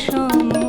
সময়